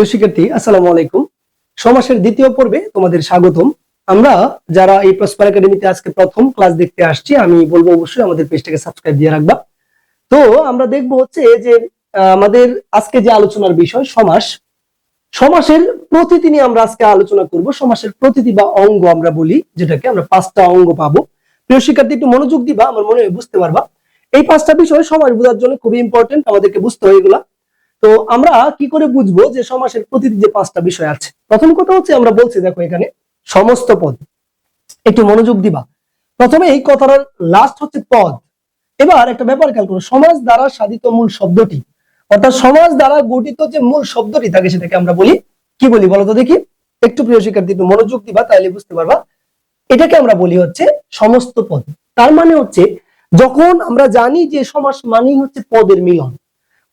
প্রিয় শিক্ষার্থী, আসসালামু আলাইকুম। সমাসের দ্বিতীয় পর্বে তোমাদের স্বাগতম। আমরা যারা এই প্রসপার একাডেমিতে আজকে প্রথম ক্লাস দেখতে আসছি, আমি বলব অবশ্যই আমাদের পেজটাকে সাবস্ক্রাইব দিয়ে রাখবা। তো আমরা দেখব হচ্ছে যে আমাদের আজকে যে আলোচনার বিষয়, সমাস। সমাসের প্রতিটি নিয়ে আমরা আজকে আলোচনা করব। সমাসের প্রতিটি বা অঙ্গ আমরা বলি, যেটাকে আমরা পাঁচটা অঙ্গ পাবো। প্রিয় শিক্ষার্থী, একটু মনোযোগ দিবা, আমার মনে হয় বুঝতে পারবা। এই পাঁচটা বিষয় সমাজ বোঝার জন্য খুবই ইম্পর্টেন্ট আমাদেরকে বুঝতে হয় এগুলা। তো আমরা কি করে বুঝব যে সমাসের প্রতিটি যে পাঁচটা বিষয় আছে? প্রথম কথা হচ্ছে আমরা বলছি, দেখো এখানে, সমস্ত পদ। একটু মনোযোগ দিবা। প্রথমে এই কথাটার লাস্ট হচ্ছে পদ। এবার একটা ব্যাপার খেয়াল করো, সমাজ দ্বারা সাধিত মূল শব্দটি, অর্থাৎ সমাজ দ্বারা গঠিত যে মূল শব্দটি থাকে সেটাকে আমরা বলি, কি বলি বলো তো দেখি? একটু প্রিয় শিক্ষার্থী, একটু মনোযোগ দিবা, তাহলে বুঝতে পারবা। এটাকে আমরা বলি হচ্ছে সমস্ত পদ। তার মানে হচ্ছে, যখন আমরা জানি যে সমাস মানেই হচ্ছে পদের মিলন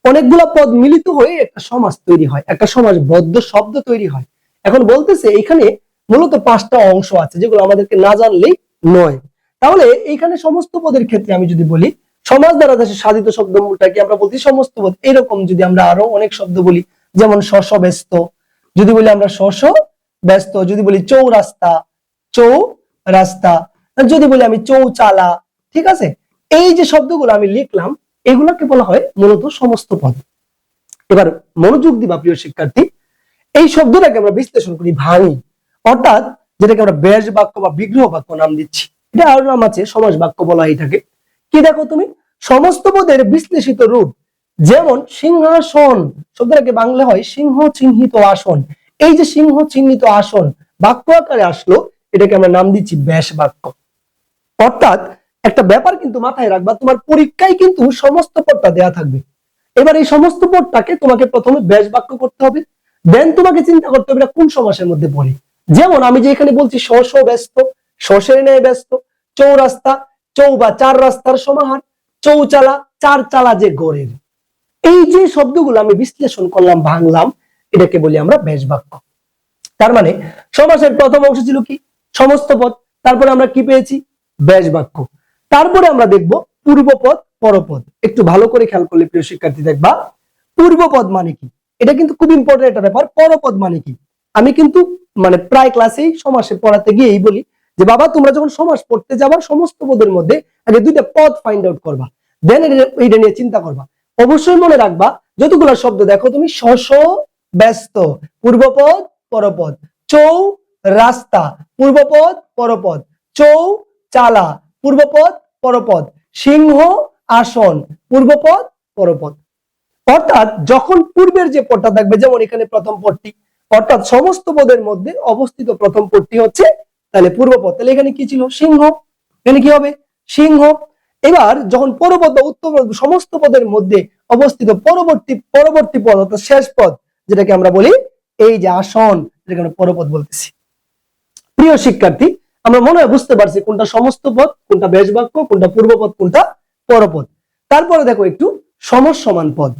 অনেকগুলা পদ মিলিত হয়ে একটা সমাজ তৈরি হয়, একটা সমাজ বদ্ধ শব্দ তৈরি হয়। এখন বলতেছে এখানে মূলত পাঁচটা অংশ আছে, যেগুলো আমাদেরকে না জানলেই নয়। তাহলে এইখানে সমস্ত পদের ক্ষেত্রে আমি যদি বলি, সমাজ দ্বারা দেশে সাধিত শব্দ মূলটাকে আমরা বলছি? সমস্ত পদ। এরকম যদি আমরা আরও অনেক শব্দ বলি, যেমন শশ ব্যস্ত। যদি বলি আমরা শশ ব্যস্ত, যদি বলি চৌরাস্তা চৌ রাস্তা যদি বলি আমি চৌচালা, ঠিক আছে? এই যে শব্দগুলো আমি লিখলাম এগুলোকে বলা হয় মূলত সমস্ত পদ। এবার মনোযোগ দিবা প্রিয় শিক্ষার্থী, এই শব্দটাকে আমরা বিশ্লেষণ করি ভাঙি। অর্থাৎ যেটাকে আমরা ব্যাস বাক্য বা বিগ্রহ বাক্য নাম দিচ্ছি। এটা আরও নাম আছে সমাজ বাক্য বলা হয় এটাকে। কি দেখো তুমি? সমস্ত পদের বিশ্লেষিত রূপ, যেমন সিংহাসন, শব্দটাকে বাংলা হয় সিংহ চিহ্নিত আসন। এই যে সিংহ চিহ্নিত আসন, বাক্য আকারে আসলো, এটাকে আমরা নাম দিচ্ছি ব্যাস বাক্য। অর্থাৎ একটা ব্যাপার কিন্তু মাথায় রাখবা, তোমার পরীক্ষায় কিন্তু সমস্ত পদটা দেয়া থাকবে। এবার এই সমস্ত পদটাকে তোমাকে প্রথমে ব্যাস বাক্য করতে হবে দেন তোমাকে চিন্তা করতে হবে কোন সমাসের মধ্যে পড়ে। যেমন আমি যে এখানে বলছি শশ ব্যস্ত শশের ন্যায় ব্যস্ত, চৌরাস্তা চৌ বা চার রাস্তার সমাহার, চৌচালা, চার চালা যে গড়ের। এই যে শব্দগুলো আমি বিশ্লেষণ করলাম, ভাঙলাম, এটাকে বলি আমরা ব্যাস বাক্য। তার মানে সমাসের প্রথম অংশ ছিল কি? সমস্ত পদ, তারপরে আমরা কি পেয়েছি? ব্যাস বাক্য। তারপরে আমরা দেখব পূর্বপদ পরপদ একটু ভালো করে খেয়াল করলে প্রিয় শিক্ষার্থী দেখবা পূর্বপদ মানে কি? এটা কিন্তু খুব ইম্পর্টেন্ট একটা ব্যাপার পরপদ মানে কি? আমি কিন্তু মানে প্রায় ক্লাসেই সমাসে পড়াতে গিয়েই বলি যে, বাবা, তোমরা যখন সমাস পড়তে যাবা, সমস্ত পদের মধ্যে আগে দুইটা পদ ফাইন্ড আউট করবা। দেন এটা নিয়ে চিন্তা করবা। অবশ্যই মনে রাখবা, যতগুলো শব্দ দেখো তুমি শশ ব্যস্ত। পূর্বপদ পরপদ চৌ, রাস্তা। পূর্বপদ পরপদ চৌ, চালা। পূর্বপদ, পরপদ। সিংহ, আসন, পূর্বপদ, পরপদ। অর্থাৎ যখন পূর্বের যে পদটা থাকবে, যেমন এখানে প্রথম পদটি, অর্থাৎ সমস্ত পদের মধ্যে অবস্থিত প্রথম পদটি হচ্ছে তাহলে পূর্বপদ। তাহলে এখানে কি ছিল? সিংহ। এখানে কি হবে? সিংহ। এবার যখন পরপদ বা উত্তর সমস্ত পদের মধ্যে অবস্থিত পরবর্তী পরবর্তী পদ, অর্থাৎ শেষ পদ, যেটাকে আমরা বলি এই যে আসন, যেটাকে আমরা পরপদ বলতেছি। প্রিয় শিক্ষার্থী আমরা মনে হয় বুঝতে পারছি কোনটা সমস্ত পদ কোনটা বেশ বাক্য কোনটা পূর্বপদ কোনটা পরপদ তারপরে দেখো একটু সমসমান পদ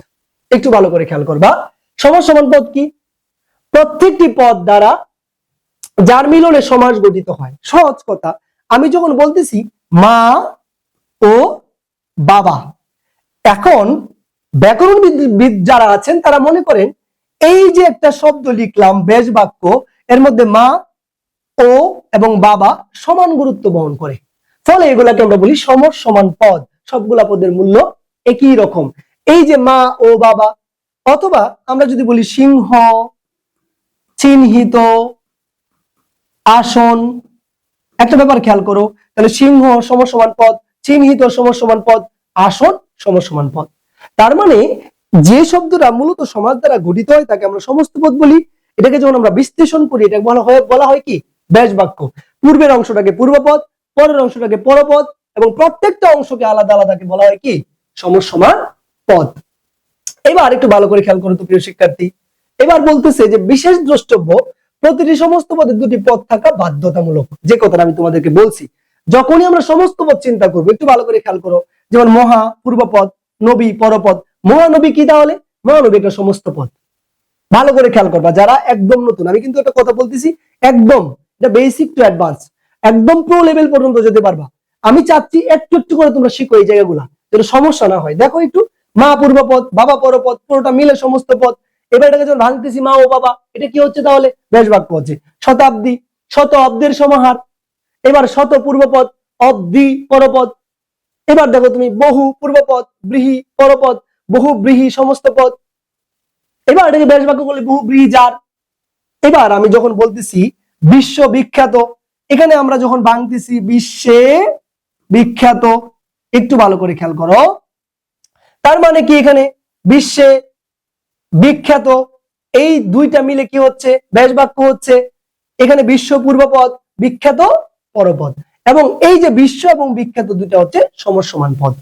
একটু ভালো করে খেয়াল করবা। সমসমান পদ কি? প্রত্যেকটি পদ দ্বারা যার মিলনে সমাস গঠিত হয়। সহজ কথা। আমি যখন বলতেছি মা ও বাবা, এখন ব্যাকরণবিদ যারা আছেন তারা মনে করেন এই যে একটা শব্দ লিখলাম বেশ বাক্য এর মধ্যে মা ও এবং বাবা সমান গুরুত্ব বহন করে। ফলে এগুলাকে আমরা বলি সম সমান পদ। সবগুলা পদের মূল্য একই রকম। এই যে মা ও বাবা, অথবা আমরা যদি বলি সিংহ, চিহ্নিত, আসন, একটা ব্যাপার খেয়াল করো। তাহলে সিংহ সমসমান পদ, চিহ্নিত সমসমান পদ, আসন সমসমান পদ। তার মানে যে শব্দটা মূলত সমাজ দ্বারা গঠিত হয়, তাকে আমরা সমস্ত পদ বলি। এটাকে যখন আমরা বিশ্লেষণ করি এটা বলা হয় বলা হয় কি? ব্যাস বাক্য। পূর্বের অংশটাকে পূর্বপদ, পরের অংশটাকে পরপদ এবং প্রত্যেকটা অংশকে আলাদা আলাদাকে বলা হয় কি? সমসমান পদ। এবার একটু ভালো করে খেয়াল করো তো প্রিয় শিক্ষার্থী। এবার বলতেছে যে বিশেষ দ্রষ্টব্য প্রতিটি সমস্ত পদের দুটি পদ থাকা বাধ্যতামূলক। যে কথাটা আমি তোমাদেরকে বলছি। যখনই আমরা সমস্ত পদ চিন্তা করব, একটু ভালো করে খেয়াল করো। যেমন মহা, পূর্বপদ, নবী, পরপদ। মহানবী কি তাহলে? মহানবী একটা সমস্ত পদ। ভালো করে খেয়াল করবা, যারা একদম নতুন। আমি কিন্তু একটা কথা বলতেছি, একদম। এটা বেসিক টু অ্যাডভান্স একদম প্রো লেভেল পর্যন্ত যেতে পারবা। আমি চাচ্ছি একটু একটু করে তোমরা শিখো এই জায়গাগুলা, যেন সমস্যা না হয়। দেখো একটু, মা পূর্বপদ বাবা পরপদ পুরোটা মিলে সমস্ত পদ এবার এটাকে যখন ভাঙতেছি মা ও বাবা, এটা কি হচ্ছে তাহলে? বেশ বাক্য হচ্ছে শতাব্দী, শত অব্দের সমাহার। এবার শত পূর্বপদ অব্দি পরপদ এবার দেখো তুমি, বহু পূর্বপদ ব্রিহি পরপদ বহু বৃহি সমস্ত পদ এবার এটাকে বেশ বাক্য করলে বহু ব্রিহি যার। এবার আমি যখন বলতেছি বিশ্ব বিখ্যাত এখানে আমরা যখন ভাঙতেছি বিশ্বে বিখ্যাত, একটু ভালো করে খেয়াল করো। তার মানে কি এখানে? বিশ্বে বিখ্যাত, এই দুইটা মিলে কি হচ্ছে? বেশ বাক্য হচ্ছে। এখানে বিশ্ব পূর্বপদ বিখ্যাত পরপদ এবং এই যে বিশ্ব এবং বিখ্যাত দুইটা হচ্ছে সমসমান পদ।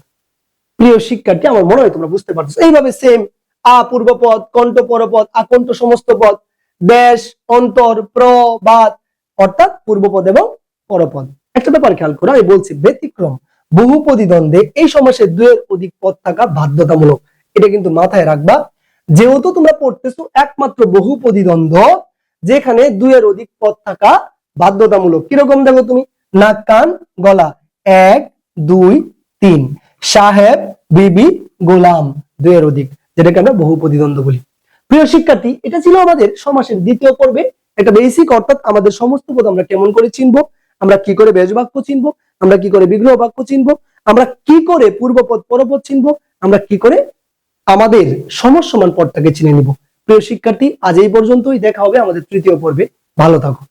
প্রিয় শিক্ষার্থী, আমার মনে হয় তোমরা বুঝতে পারছ এইভাবে সেম আ পূর্বপদ কণ্ঠ পরপদ আকণ্ঠ সমস্ত পদ দেশ, অন্তর, প্রবাদ, অর্থাৎ পূর্বপদ এবং পরপদ। একটা ব্যাপার খেয়াল করো, আমি বলছি ব্যতিক্রম বহুপদী দ্বন্দ্বে এই সমাসের দুয়ের অধিক পদ থাকা বাধ্যতামূলক। এটা কিন্তু মাথায় রাখবা, যেহেতু তোমরা পড়তেছো একমাত্র বহুপদী দ্বন্দ্ব যেখানে দুয়ের অধিক পদ থাকা বাধ্যতামূলক। কীরকম দেখো তুমি? নাক, কান, গলা। এক, দুই, তিন। সাহেব, বিবি, গোলাম দুয়ের অধিক, যেটাকে আমরা বহুপদী দ্বন্দ্ব বলি। প্রিয় শিক্ষার্থী, এটা ছিল আমাদের সমাসের দ্বিতীয় পর্বে। একটা বেসিক অর্থাৎ আমাদের সমস্ত পদ আমরা কেমন করে চিনবো? আমরা কি করে বেজ বাক্য চিনবো? আমরা কি করে বিগ্রহ বাক্য চিনবো? আমরা কি করে পূর্বপদ, পরপদ চিনবো? আমরা কি করে আমাদের সমসমান পদটাকে চিনে নিব? প্রিয় শিক্ষার্থী, আজ এই পর্যন্তই। দেখা হবে আমাদের তৃতীয় পর্বে। ভালো থাকো।